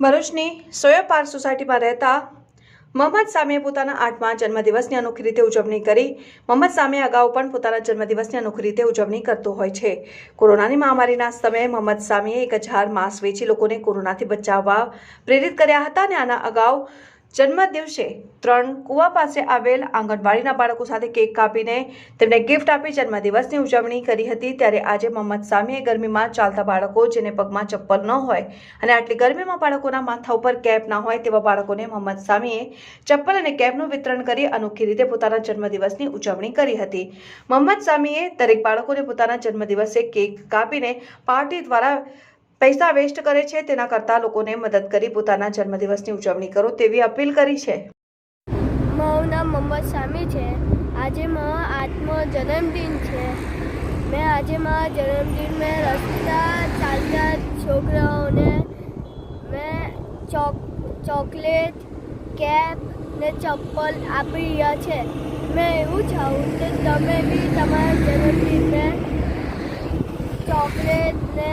ભરૂચની સોયાપાર સોસાયટીમાં રહેતા મોહમ્મદ સામીએ પોતાના આઠમા જન્મદિવસની અનોખી રીતે ઉજવણી કરી. મહંમદ સામી અગાઉ પણ પોતાના જન્મદિવસની અનોખી રીતે ઉજવણી કરતો હોય છે. કોરોનાની મહામારીના સમયે મહંમદ સામીએ એક હજાર માસ્ક વેચી લોકોને કોરોનાથી બચાવવા પ્રેરિત કર્યા હતા અને આના અગાઉ જન્મદિવસે ત્રણ કુવા પાસે આવેલ આંગણવાડીના બાળકો સાથે કેક કાપીને તેમને ગિફ્ટ આપી જન્મદિવસની ઉજવણી કરી હતી. ત્યારે આજે મોહમ્મદ સામીએ ગરમીમાં ચાલતા બાળકો જેને પગમાં ચપ્પલ ન હોય અને આટલી ગરમીમાં બાળકોના માથા ઉપર કેપ ના હોય તેવા બાળકોને મોહમ્મદ સામીએ ચપ્પલ અને કેપનું વિતરણ કરી અનોખી રીતે પોતાના જન્મદિવસની ઉજવણી કરી હતી. મોહમ્મદ સામીએ દરેક બાળકોને પોતાના જન્મદિવસે કેક કાપીને પાર્ટી દ્વારા પૈસા વેસ્ટ કરે છે, તેના કરતાં લોકોને મદદ કરી પોતાના જન્મદિવસની ઉજવણી કરો તેવી અપીલ કરી છે. મારું નામ મોહમ્મદ સામી છે. આજે મારો આઠમો જન્મદિન છે. મેં આજે મારા જન્મદિન મેં રસ્તા ચાલતા છોકરાઓને મેં ચોક, ચોકલેટ કેપ ને ચપ્પલ આપી રહ્યા છે. મેં એવું ચાહું કે તમે બી તમારા જન્મદિનને ચોકલેટ ને